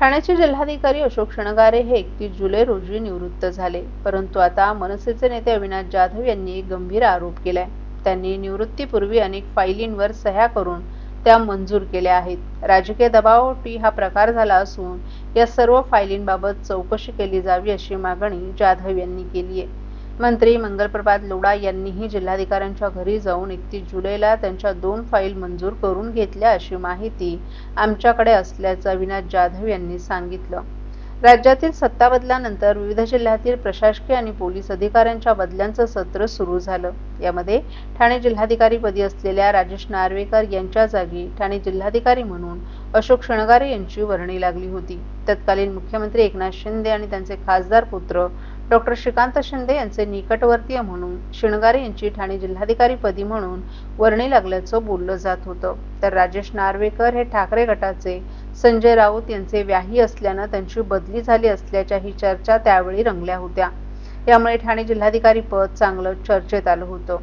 ठाण्याचे जिल्हाधिकारी अशोक शणगारे हे एकतीस जुलै रोजी निवृत्त झाले. परंतु आता मनसेचे नेते अविनाश जाधव यांनी एक गंभीर आरोप केलाय. त्यांनी निवृत्तीपूर्वी अनेक फायलींवर सह्या करून त्या मंजूर केल्या आहेत. राजकीय दबावटी हा प्रकार झाला असून या सर्व फायलींबाबत चौकशी केली जावी अशी मागणी जाधव यांनी केली आहे मंत्री मंगलप्रभात लोढा यांनीही जिल्हाधिकाऱ्यांच्या घरी जाऊन एकतीस जुलैला त्यांच्या दोन फाईल मंजूर करून घेतल्या अशी माहिती आमच्याकडे असल्याचं अविनाश जाधव यांनी सांगितलं. राज्यातील सत्ता बदलानंतर विविध जिल्ह्यातील प्रशासकीय आणि पोलीस अधिकाऱ्यांच्या बदल्यांचं सत्र सुरू झालं. यामध्ये ठाणे जिल्हाधिकारी पदी असलेल्या राजेश नार्वेकर यांच्या जागी ठाणे जिल्हाधिकारी म्हणून अशोक शणगारे यांची वर्णी लागली होती. तत्कालीन मुख्यमंत्री एकनाथ शिंदे आणि त्यांचे खासदार पुत्र डॉक्टर श्रीकांत शिंदे यांचे निकटवर्तीय म्हणून शिणगारे यांची ठाणे जिल्हाधिकारीपदी म्हणून वर्णी लागल्याचं बोललं जात होतं. तर राजेश नार्वेकर हे ठाकरे गटाचे संजय राऊत यांचे व्याही असल्यानं त्यांची बदली झाली असल्याच्याही चर्चा त्यावेळी रंगल्या होत्या. यामुळे ठाणे जिल्हाधिकारी पद चांगलं चर्चेत आलं होतं.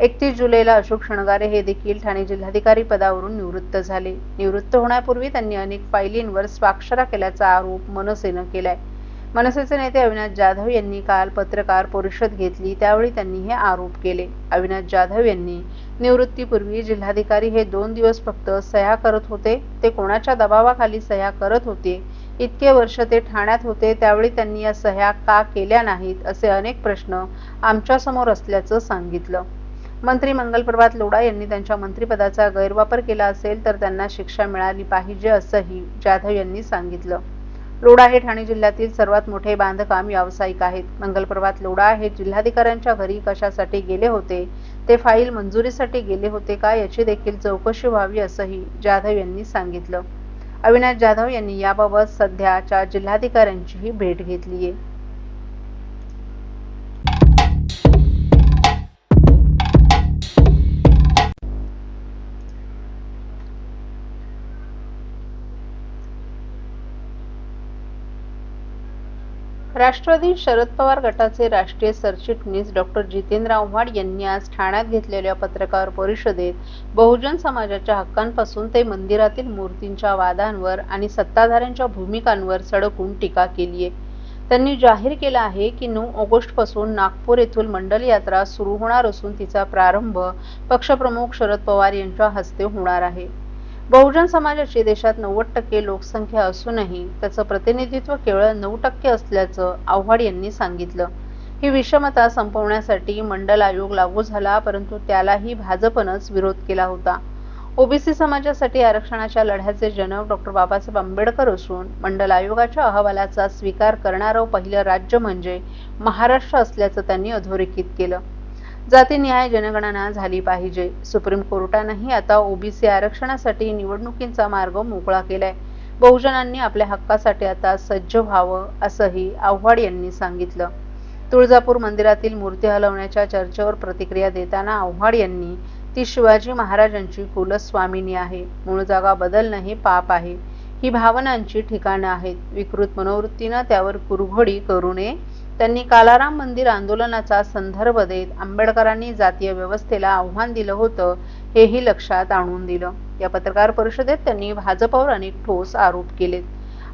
एकतीस जुलैला अशोक शणगारे हे देखील ठाणे जिल्हाधिकारी पदावरून निवृत्त झाले. निवृत्त होण्यापूर्वी त्यांनी अनेक फायलींवर स्वाक्षरा केल्याचा आरोप मनसेनं केलाय. मनसेचे नेते अविनाश जाधव यांनी काल पत्रकार परिषद घेतली. त्यावेळी त्यांनी हे आरोप केले. अविनाश जाधव यांनी निवृत्तीपूर्वी जिल्हाधिकारी हे दोन दिवस फक्त सह्या करत होते. ते कोणाच्या दबावाखाली सह्या करत होते? इतके वर्ष ते ठाण्यात होते. त्यावेळी त्यांनी या सह्या का केल्या नाहीत? असे अनेक प्रश्न आमच्यासमोर असल्याचं सांगितलं. मंत्री मंगलप्रभात लोढा यांनी त्यांच्या मंत्रिपदाचा गैरवापर केला असेल तर त्यांना शिक्षा मिळाली पाहिजे असंही जाधव यांनी सांगितलं. लोढा हे ठाणे जिल्ह्यातील सर्वात मोठे बांधकाम व्यावसायिक आहेत. मंगलप्रभात लोढा हे जिल्हाधिकाऱ्यांच्या घरी कशासाठी गेले होते? ते फाईल मंजुरीसाठी गेले होते का? याची देखील चौकशी व्हावी असंही जाधव यांनी सांगितलं. अविनाश जाधव यांनी याबाबत सध्याच्या जिल्हाधिकाऱ्यांचीही भेट घेतली आहे राष्ट्रवादी शरद पवार गटाचे राष्ट्रीय सरचिटणीस डॉक्टर जितेंद्र आव्हाड यांनी आज ठाण्यात घेतलेल्या पत्रकार परिषदेत बहुजन समाजाच्या हक्कांपासून ते मंदिरातील मूर्तींच्या वादांवर आणि सत्ताधाऱ्यांच्या भूमिकांवर सडकून टीका केली आहे. त्यांनी जाहीर केलं आहे की नऊ ऑगस्टपासून नागपूर येथून मंडल यात्रा सुरू होणार असून तिचा प्रारंभ पक्षप्रमुख शरद पवार यांच्या हस्ते होणार आहे. बहुजन समाजाची देशात नव्वद टक्के लोकसंख्या असूनही त्याचं प्रतिनिधित्व केवळ नऊ टक्के असल्याचं आव्हाड यांनी सांगितलं. ही विषमता संपवण्यासाठी मंडल आयोग लागू झाला परंतु त्यालाही भाजपनंच विरोध केला होता. ओबीसी समाजासाठी आरक्षणाच्या लढ्याचे जनक डॉक्टर बाबासाहेब आंबेडकर असून मंडल आयोगाच्या अहवालाचा स्वीकार करणारं पहिलं राज्य म्हणजे महाराष्ट्र असल्याचं त्यांनी अधोरेखित केलं. जातीनिहाय जनगणना झाली पाहिजे. सुप्रीम कोर्टानंही आता ओबीसी आरक्षणासाठी निवडणुकींचा मार्ग मोकळा केलाय. बहुजनांनी आपल्या हक्कासाठी आता सज्ज व्हावं असंही आव्हाड यांनी सांगितलं. तुळजापूर मंदिरातील मूर्ती हलवण्याच्या चर्चेवर प्रतिक्रिया देताना आव्हाड यांनी ती शिवाजी महाराजांची कुलस्वामिनी आहे. मूळ जागा बदलणं हे पाप आहे. ही भावनांची ठिकाणं आहेत. विकृत मनोवृत्तीनं त्यावर कुरघोडी करू नये. त्यांनी कालाराम मंदिर आंदोलनाचा संदर्भ देत आंबेडकरांनी जातीय व्यवस्थेला आव्हान दिलं होतं हेही लक्षात आणून दिलं. या पत्रकार परिषदेत त्यांनी भाजपवर अनेक ठोस आरोप केलेत.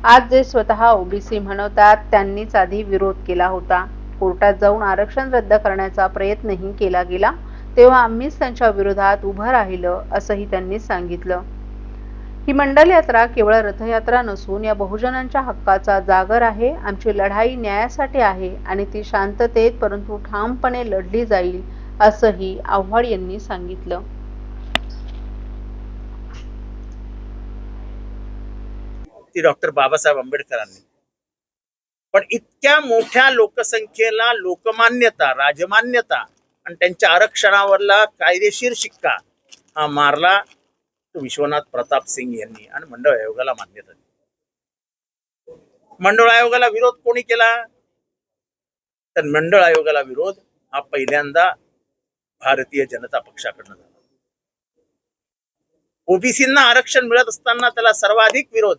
आज जे स्वतः ओबीसी म्हणवतात त्यांनीच आधी विरोध केला होता. कोर्टात जाऊन आरक्षण रद्द करण्याचा प्रयत्नही केला गेला तेव्हा आम्हीच त्यांच्या विरोधात उभं राहिलं असंही त्यांनी सांगितलं. ही मंडल यात्रा केवळ रथयात्रा नसून या बहुजनांच्या हक्काचा जागर आहे आमची लढाई न्यायासाठी आहे आणि ती शांततेत परंतु ठामपणे लढली जाईल असंही आव्हाड यांनी सांगितलं. ती डॉक्टर बाबासाहेब आंबेडकरांनी. पण इतक्या मोठ्या लोकसंख्येला लोकमान्यता राजमान्यता आणि त्यांच्या आरक्षणावरला कायदेशीर शिक्का हा मारला विश्वनाथ प्रताप सिंग यांनी आणि मंडळ आयोगाला मान्यता दिली. मंडळ आयोगाला विरोध कोणी केला? तर मंडळ आयोगाला विरोध हा पहिल्यांदा भारतीय जनता पक्षाकडनं झाला. ओबीसींना आरक्षण मिळत असताना त्याला सर्वाधिक विरोध.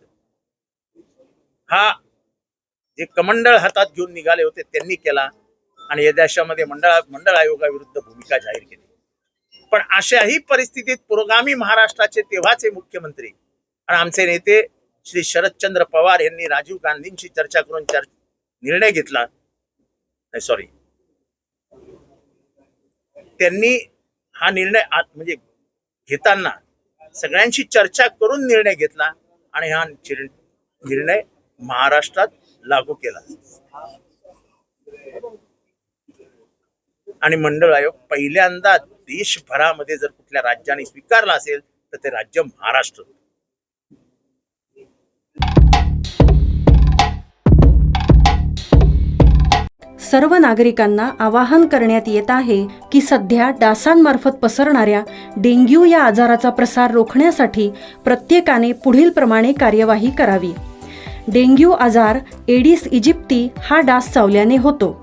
हा जे कमंडळ हातात घेऊन निघाले होते त्यांनी केला आणि या देशामध्ये मंडळ मंडळ आयोगाविरुद्ध भूमिका जाहीर केली. पण अशाही परिस्थितीत पुरोगामी महाराष्ट्राचे तेव्हाचे मुख्यमंत्री आणि आमचे नेते श्री शरदचंद्र पवार यांनी राजीव गांधींशी चर्चा करून चर निर्णय घेतला. नाही सॉरी त्यांनी हा निर्णय आत- म्हणजे घेताना सगळ्यांशी चर्चा करून निर्णय घेतला आणि हा निर्णय महाराष्ट्रात लागू केला. आणि मंडळ आयोग पहिल्यांदा देशभरामध्ये जर कुठल्या राज्याने स्वीकारला असेल तर ते राज्य महाराष्ट्र. सर्व नागरिकांना आवाहन करण्यात येत आहे की सध्या डासांमार्फत पसरणाऱ्या डेंग्यू या आजाराचा प्रसार रोखण्यासाठी प्रत्येकाने पुढील प्रमाणे कार्यवाही करावी. डेंग्यू आजार एडिस इजिप्ती हा डास चावल्याने होतो.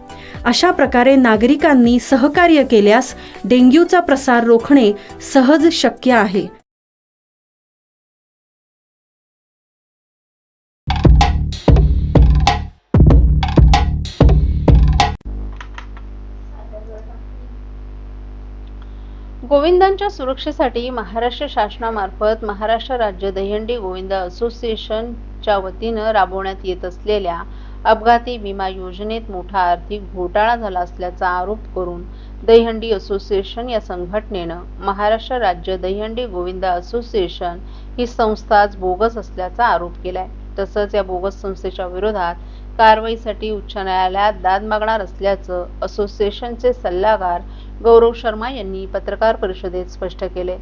अशा प्रकारे नागरिकांनी सहकार्य केल्यास डेंग्यूचा प्रसार रोखणे सहज शक्य आहे. गोविंदांच्या सुरक्षेसाठी महाराष्ट्र शासनामार्फत महाराष्ट्र राज्य दहीहंडी गोविंद असोसिएशनच्या वतीनं राबवण्यात येत असलेल्या अपघाती विमा योजनेत मोठा आर्थिक घोटाळा झाला असल्याचा आरोप करून दहीहंडी असोसिएशन या संघटनेनं महाराष्ट्र राज्य दहीहंडी गोविंदा असोसिएशन ही संस्थाच बोगस असल्याचा आरोप केलाय. तसंच या बोगस संस्थेच्या विरोधात कारवाईसाठी उच्च न्यायालयात दाद मागणार असल्याचं असोसिएशनचे सल्लागार गौरव शर्मा यांनी पत्रकार परिषदेत स्पष्ट केले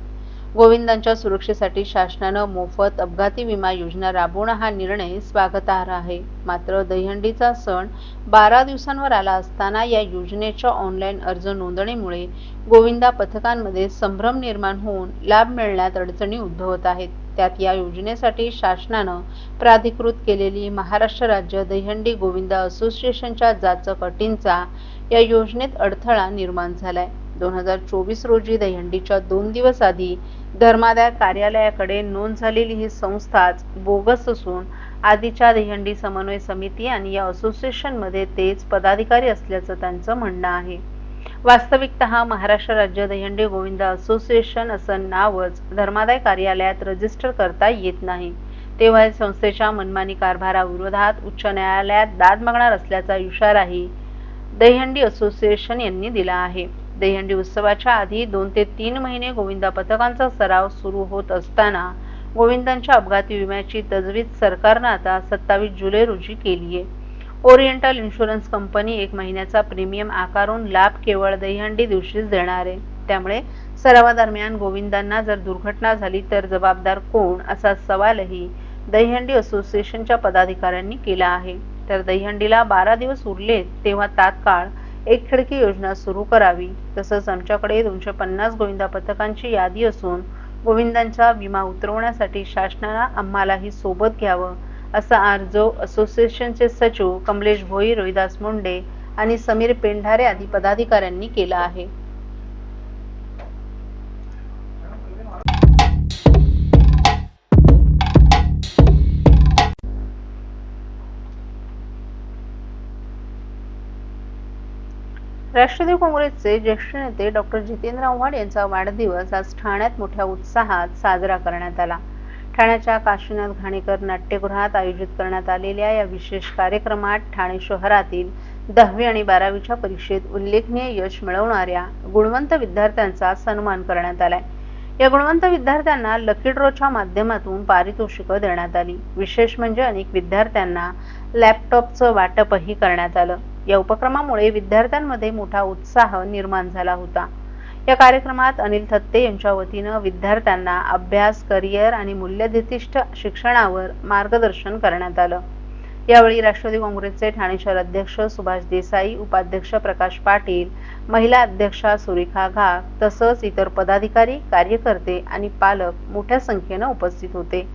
गोविंदांच्या सुरक्षेसाठी शासनानं मोफत अपघाती विमा योजना राबवणं हा निर्णय स्वागतार्ह आहे. मात्र दहीहंडीचा सण बारा दिवसांवर आला असताना या योजनेच्या ऑनलाईन अर्ज नोंदणीमुळे गोविंदा पथकांमध्ये संभ्रम निर्माण होऊन लाभ मिळण्यात अडचणी उद्भवत आहेत. त्यात या योजनेसाठी शासनानं प्राधिकृत केलेली महाराष्ट्र राज्य दहीहंडी गोविंदा असोसिएशनच्या जाचक अटींचा या योजनेत अडथळा निर्माण झालाय. दोन हजार चोवीस रोजी दहीहंडीच्या दोन दिवस आधी धर्मादाय कार्यालयाकडे नोंद झालेली ही संस्थाच बोगस असून आधीच्या दहीहंडी समन्वय समिती आणि या असोसिएशनमध्ये तेच पदाधिकारी असल्याचं त्यांचं म्हणणं आहे. वास्तविकत महाराष्ट्र राज्य दहीहंडी गोविंद असोसिएशन असं नावच धर्मादाय कार्यालयात रजिस्टर करता येत नाही. तेव्हा संस्थेच्या मनमानी कारभाराविरोधात उच्च न्यायालयात दाद मागणार असल्याचा इशाराही दहीहंडी असोसिएशन यांनी दिला आहे. दहीहंडी उत्सवाच्या आधी दोन ते तीन महिने गोविंदा पथकांचा सराव सुरू होत असताना गोविंदांच्या अपघाती विम्याची तजवीज सरकारनं आता सत्तावीस जुलै रोजी केली आहे. ओरिएंटल इन्शुरन्स कंपनी एक महिन्याचा प्रीमियम आकारून लाभ केवळ दहीहंडी दिवशीच देणार आहे. त्यामुळे सरावादरम्यान गोविंदांना जर दुर्घटना झाली तर जबाबदार कोण असा सवालही दहीहंडी असोसिएशनच्या पदाधिकाऱ्यांनी केला आहे. तर दहीहंडीला बारा दिवस उरले तेव्हा तात्काळ एक खिडकी योजना सुरू करावी तसंच आमच्याकडे दोनशे पन्नास गोविंदा पथकांची यादी असून गोविंदांचा विमा उतरवण्यासाठी शासनाला आम्हालाही सोबत घ्यावं असा अर्ज असोसिएशनचे सचिव कमलेश भोई रोहिदास मुंडे आणि समीर पेंढारे आदी पदाधिकाऱ्यांनी केला आहे. राष्ट्रवादी काँग्रेसचे ज्येष्ठ नेते डॉक्टर जितेंद्र आव्हाड यांचा वाढदिवस आज ठाण्यात मोठ्या उत्साहात साजरा करण्यात आला. ठाण्याच्या काशीनाथ घाणेकर नाट्यगृहात आयोजित करण्यात आलेल्या या विशेष कार्यक्रमात ठाणे शहरातील दहावी आणि बारावीच्या परीक्षेत उल्लेखनीय यश मिळवणाऱ्या गुणवंत विद्यार्थ्यांचा सन्मान करण्यात आलाय. या गुणवंत विद्यार्थ्यांना लकी ड्रॉच्या माध्यमातून पारितोषिकं देण्यात आली. विशेष म्हणजे अनेक विद्यार्थ्यांना लॅपटॉपचं वाटपही करण्यात आलं. या उपक्रमामुळे विद्यार्थ्यांमध्ये मोठा उत्साह निर्माण झाला होता. या कार्यक्रमात अनिल थत्ते यांच्या वतीनं विद्यार्थ्यांना अभ्यास करिअर आणि मूल्यधिष्ठ शिक्षणावर मार्गदर्शन करण्यात आलं. यावेळी राष्ट्रवादी काँग्रेसचे ठाणे शहर अध्यक्ष सुभाष देसाई उपाध्यक्ष प्रकाश पाटील महिला अध्यक्षा सुरेखा घाग तसंच इतर पदाधिकारी कार्यकर्ते आणि पालक मोठ्या संख्येनं उपस्थित होते.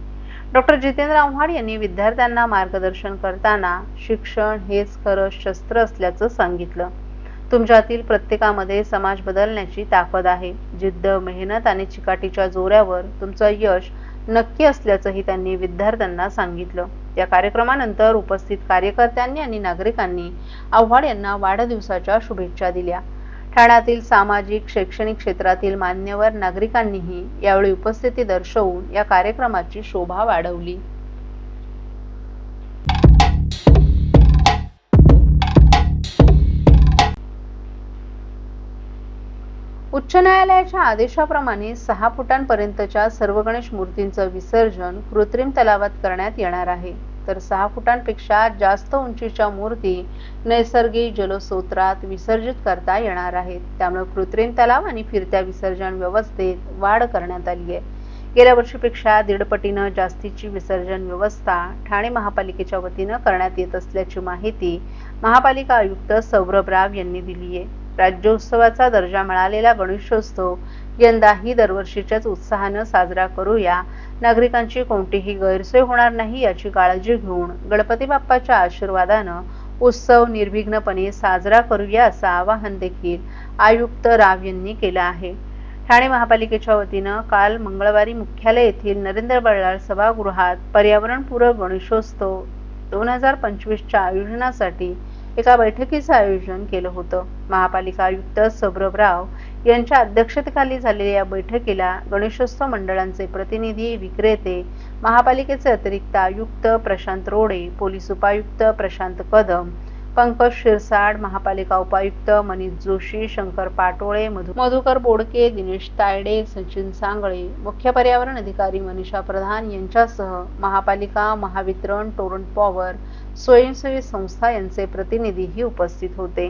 डॉक्टर जितेंद्र आव्हाड यांनी विद्यार्थ्यांना मार्गदर्शन करताना शिक्षण हेच खरं शस्त्र असल्याचं सांगितलं. तुमच्यातील प्रत्येकामध्ये समाज बदलण्याची ताकद आहे. जिद्द मेहनत आणि चिकाटीच्या जोऱ्यावर तुमचं यश नक्की असल्याचंही त्यांनी विद्यार्थ्यांना सांगितलं. या कार्यक्रमानंतर उपस्थित कार्यकर्त्यांनी आणि नागरिकांनी आव्हाड यांना वाढदिवसाच्या शुभेच्छा दिल्या. ठाण्यातील सामाजिक शैक्षणिक क्षेत्रातील मान्यवर नागरिकांनीही यावेळी उपस्थिती दर्शवून या कार्यक्रमाची शोभा वाढवली. उच्च न्यायालयाच्या आदेशाप्रमाणे सहा फुटांपर्यंतच्या सर्व गणेश मूर्तींचं विसर्जन कृत्रिम तलावात करण्यात येणार आहे. तर सहा फुटांपेक्षा जास्त उंचीच्या मूर्ती नैसर्गिक जलस्रोत्रात विसर्जित करता येणार आहेत. त्यामुळे कृत्रिम तलाव आणि फिरत्या विसर्जन व्यवस्थेत वाढ करण्यात आली आहे. गेल्या वर्षीपेक्षा दीडपटीनं जास्तीची विसर्जन व्यवस्था ठाणे महापालिकेच्या वतीनं करण्यात येत असल्याची माहिती महापालिका आयुक्त सौरभ राव यांनी दिली आहे. राज्योत्सवाचा दर्जा मिळालेला गणेशोत्सव यंदाही दरवर्षीच्याच उत्साहानं साजरा करूया. नागरिकांची कोणतीही गैरसोय होणार नाही याची काळजी घेऊन गणपती बाप्पाच्या आशीर्वादानं उत्सव निर्विघ्नपणे साजरा करूया असं आवाहन देखील आयुक्त राव यांनी केलं आहे. ठाणे महापालिकेच्या वतीनं काल मंगळवारी मुख्यालय येथील नरेंद्र बल्लाळ सभागृहात पर्यावरणपूरक गणेशोत्सव दोन हजार पंचवीसच्या आयोजनासाठी एका बैठकीचं आयोजन केलं होतं. महापालिका आयुक्त सौरभ राव यांच्या अध्यक्षतेखाली झालेल्या या बैठकीला गणेशोत्सव मंडळांचे प्रतिनिधी विक्रेते महापालिकेचे अतिरिक्त आयुक्त प्रशांत रोडे पोलीस उपायुक्त प्रशांत कदम पंकज शिरसाड महापालिका उपायुक्त मनीष जोशी शंकर पाटोळे मधु मधुकर बोडके दिनेश तायडे सचिन सांगळे मुख्य पर्यावरण अधिकारी मनीषा प्रधान यांच्यासह महापालिका महावितरण टोरंट पॉवर स्वयंसेवी संस्था यांचे प्रतिनिधीही उपस्थित होते.